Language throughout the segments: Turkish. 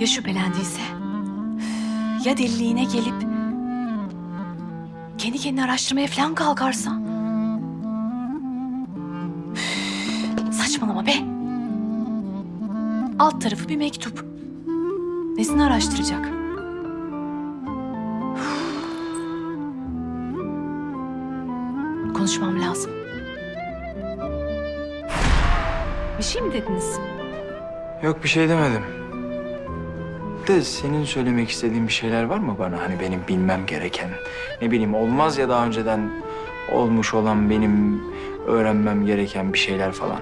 Ya şüphelendiyse? Ya deliliğine gelip kendi kendini araştırmaya falan kalkarsa? Saçmalama be. Alt tarafı bir mektup. Nesini araştıracak? Konuşmam lazım. Bir şey mi dediniz? Yok bir şey demedim. De senin söylemek istediğin bir şeyler var mı bana? Hani benim bilmem gereken. Ne bileyim olmaz ya daha önceden olmuş olan benim öğrenmem gereken bir şeyler falan.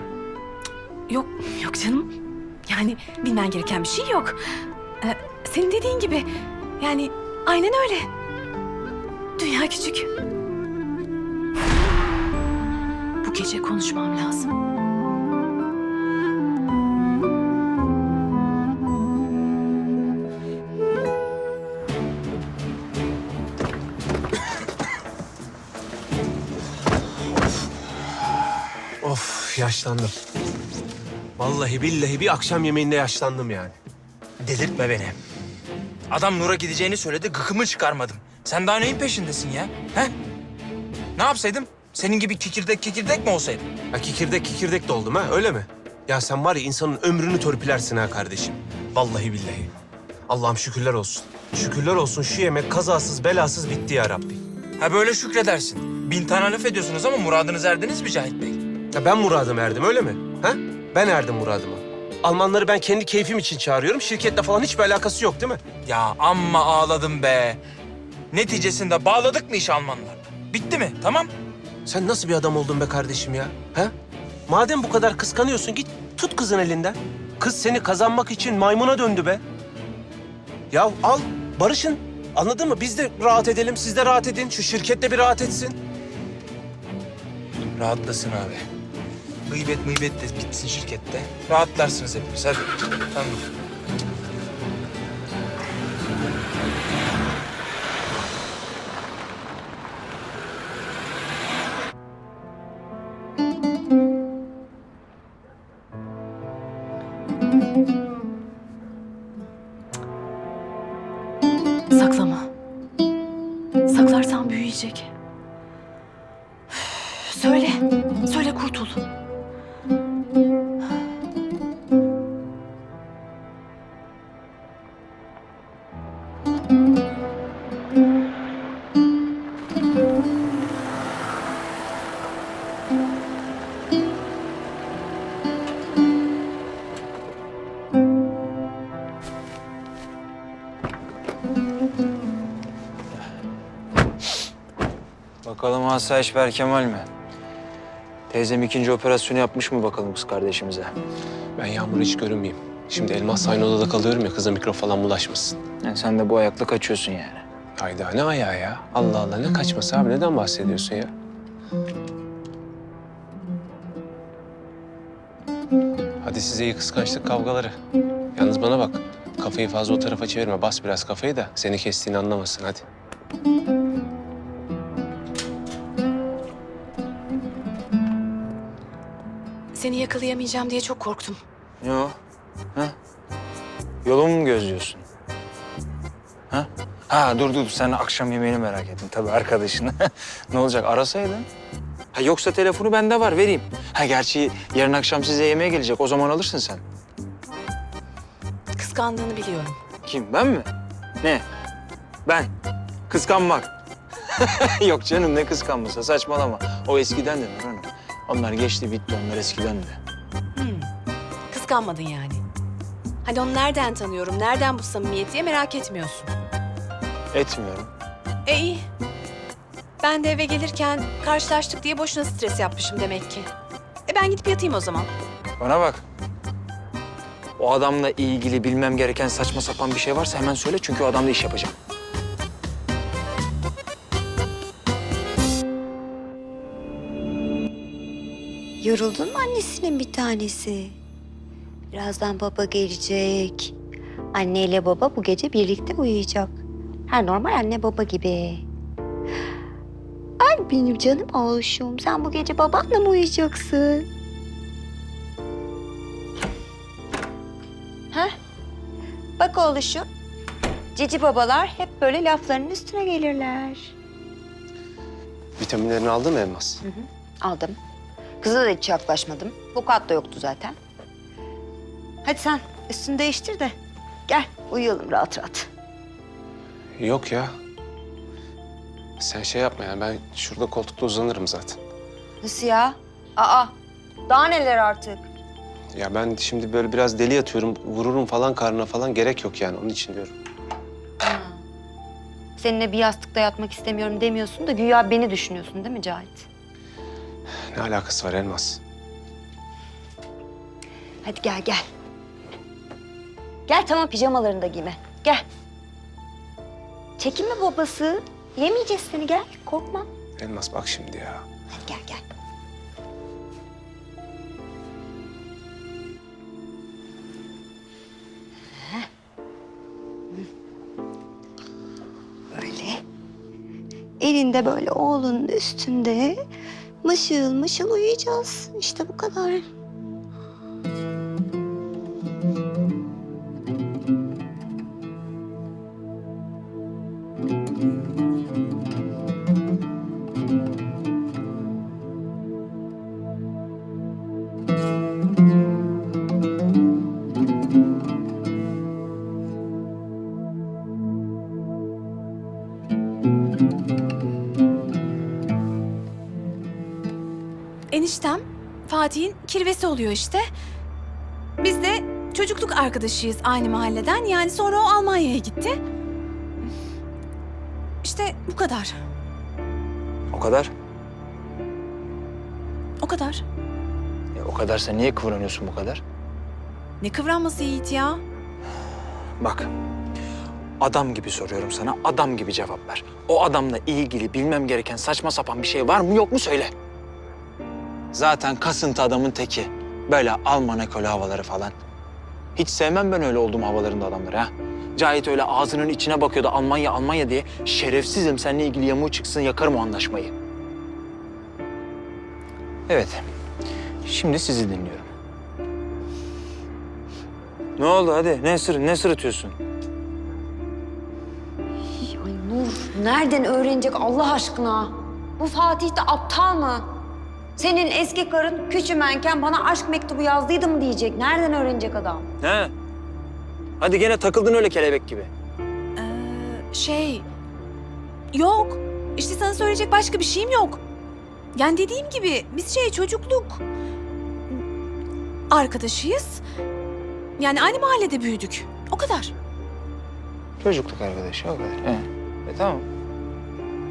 Yok, yok canım. Yani bilmen gereken bir şey yok. Ee, senin dediğin gibi. Yani aynen öyle. Dünya küçük. Bu gece konuşmam lazım. Yaşlandım. Vallahi billahi bir akşam yemeğinde yaşlandım yani. Delirtme beni. Adam Nur'a gideceğini söyledi, gıkımı çıkarmadım. Sen daha neyin peşindesin ya? He? Ne yapsaydım? Senin gibi kikirdek kikirdek mi olsaydım? Ha kikirdek kikirdek de oldum ha öyle mi? Ya sen var ya insanın ömrünü törpülersin ha kardeşim. Vallahi billahi. Allah'ım şükürler olsun. Şükürler olsun şu yemek kazasız belasız bitti ya Rabbi. Ha böyle şükredersin. Bin tane laf ediyorsunuz ama muradınız erdiniz mi Cahit Bey? Ya ben muradım erdim öyle mi? Ha? Ben erdim muradıma. Almanları ben kendi keyfim için çağırıyorum. Şirketle falan hiçbir alakası yok değil mi? Ya amma ağladım be. Neticesinde bağladık mı iş Almanlarla? Bitti mi? Tamam. Sen nasıl bir adam oldun be kardeşim ya? Ha? Madem bu kadar kıskanıyorsun git tut kızın elinden. Kız seni kazanmak için maymuna döndü be. Ya al barışın. Anladın mı? Biz de rahat edelim, siz de rahat edin. Şu şirket de bir rahat etsin. Rahatlasın abi. Gıybet mıybet de bitsin şirkette. Rahatlarsınız hepimiz hadi. Tamam. Saklama. Saklarsan büyüyecek. Söyle. Söyle kurtul. Bakalım Asayiş Berkemal mi? Teyzem ikinci operasyonu yapmış mı bakalım kız kardeşimize? Ben Yağmur'u hiç görünmeyeyim. Şimdi Elmas aynı odada kalıyorum ya kıza mikro falan bulaşmasın. Yani sen de bu ayakla kaçıyorsun yani. Hayda ne ayağı ya? Allah Allah ne kaçması abi neden bahsediyorsun ya? Hadi size iyi kıskançlık kavgaları. Yalnız bana bak. Kafayı fazla o tarafa çevirme. Bas biraz kafayı da seni kestiğini anlamasın hadi. Seni yakalayamayacağım diye çok korktum. Yo. Ha? Yolumu mu gözlüyorsun? Ha? Ha dur dur sen akşam yemeğini merak ettin tabii arkadaşını. ne olacak arasaydın? Ha yoksa telefonu bende var vereyim. Ha gerçi yarın akşam size yemeğe gelecek o zaman alırsın sen. Kıskandığını biliyorum. Kim ben mi? Ne? Ben. Kıskanmak. Yok canım ne kıskanması saçmalama. O eskiden de Nur Hanım. Onlar geçti bitti onlar eskiden de. Hmm. Kıskanmadın yani. Hani onu nereden tanıyorum, nereden bu samimiyet diye merak etmiyorsun. Etmiyorum. E iyi. Ben de eve gelirken karşılaştık diye boşuna stres yapmışım demek ki. E ben gidip yatayım o zaman. Bana bak. O adamla ilgili bilmem gereken saçma sapan bir şey varsa hemen söyle çünkü o adamla iş yapacağım. Yoruldun mu annesinin bir tanesi? Birazdan baba gelecek. Anneyle baba bu gece birlikte uyuyacak. Her normal anne baba gibi. Ay benim canım aşığım. Sen bu gece babanla mı uyuyacaksın? Bak oğluşum. Cici babalar hep böyle laflarının üstüne gelirler. Vitaminlerini aldın mı Elmas? Aldım. Kıza da hiç yaklaşmadım. Bu kat da yoktu zaten. Hadi sen üstünü değiştir de gel uyuyalım rahat rahat. Yok ya. Sen şey yapma yani ben şurada koltukta uzanırım zaten. Nasıl ya? Aa daha neler artık? Ya ben şimdi böyle biraz deli yatıyorum, vururum falan karnına falan gerek yok yani onun için diyorum. Seninle bir yastıkta yatmak istemiyorum demiyorsun da güya beni düşünüyorsun değil mi Cahit? Ne alakası var Elmas? Hadi gel gel. Gel tamam pijamalarını da giyme. Gel. Çekinme babası. Yemeyeceğiz seni gel. Korkma. Elmas bak şimdi ya. Hadi gel gel. Elinde böyle oğlunun üstünde mışıl mışıl uyuyacağız. İşte bu kadar. Fatih'in kirvesi oluyor işte. Biz de çocukluk arkadaşıyız aynı mahalleden. Yani sonra o Almanya'ya gitti. İşte bu kadar. O kadar. O kadar. E, o kadarsa niye kıvranıyorsun bu kadar? Ne kıvranması Yiğit ya? Bak. Adam gibi soruyorum sana. Adam gibi cevap ver. O adamla ilgili bilmem gereken saçma sapan bir şey var mı yok mu söyle. Zaten kasıntı adamın teki. Böyle Alman ekolü havaları falan. Hiç sevmem ben öyle olduğum havalarında adamları ha. Cahit öyle ağzının içine bakıyordu Almanya Almanya diye. Şerefsizim seninle ilgili yamuğu çıksın yakarım o anlaşmayı. Evet. Şimdi sizi dinliyorum. Ne oldu hadi? Ne sır ne sırıtıyorsun? Ay Nur, nereden öğrenecek Allah aşkına? Bu Fatih de aptal mı? Senin eski karın küçümenken bana aşk mektubu yazdıydı mı diyecek. Nereden öğrenecek adam? He? Hadi gene takıldın öyle kelebek gibi. Ee, şey... Yok. İşte sana söyleyecek başka bir şeyim yok. Yani dediğim gibi biz şey çocukluk arkadaşıyız. Yani aynı mahallede büyüdük. O kadar. Çocukluk arkadaşı o kadar. He. E tamam.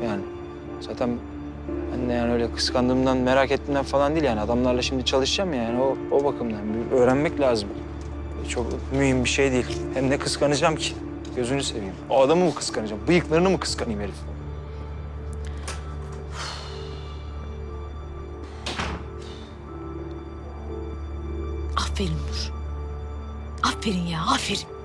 Yani zaten ben de yani öyle kıskandığımdan, merak ettiğimden falan değil yani. Adamlarla şimdi çalışacağım ya yani o, o bakımdan. Bir öğrenmek lazım. Çok mühim bir şey değil. Hem ne kıskanacağım ki? Gözünü seveyim. O adamı mı kıskanacağım? Bıyıklarını mı kıskanayım herif? Aferin Nur. Aferin ya, aferin.